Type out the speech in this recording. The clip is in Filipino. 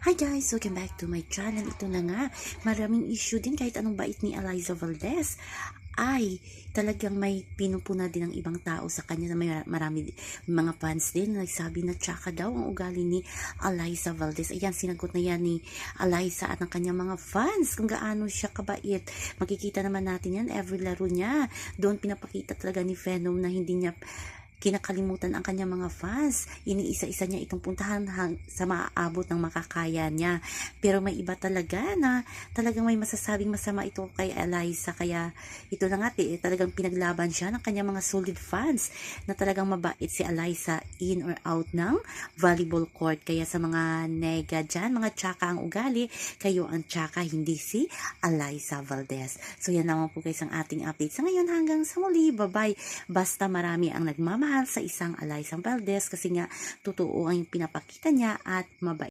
Hi guys! Welcome back to my channel. Ito na nga, maraming issue din kahit anong bait ni Eliza Valdez ay talagang may pinupuna din ng ibang tao sa kanya na may marami mga fans din na nagsabi na tsaka daw ang ugali ni Eliza Valdez. Ayan, sinagot na yan ni Eliza at ng kanyang mga fans kung gaano siya kabait. Makikita naman natin yan every laro niya. Doon pinapakita talaga ni Venom na hindi niya kinakalimutan ang kanyang mga fans. Iniisa-isa niya itong puntahan sa maaabot ng makakaya niya. Pero may iba talaga na talagang may masasabing masama ito kay Eliza. Kaya ito na nga, eh, talagang pinaglaban siya ng kanyang mga solid fans na talagang mabait si Eliza in or out ng volleyball court. Kaya sa mga nega dyan, mga tsaka ang ugali, kayo ang tsaka, hindi si Eliza Valdez. So yan naman po guys ang ating update. Sa ngayon hanggang sa muli, bye-bye. Basta marami ang nagmamahal sa isang Eliza Valdez kasi nga totoo ang pinapakita niya at mabait.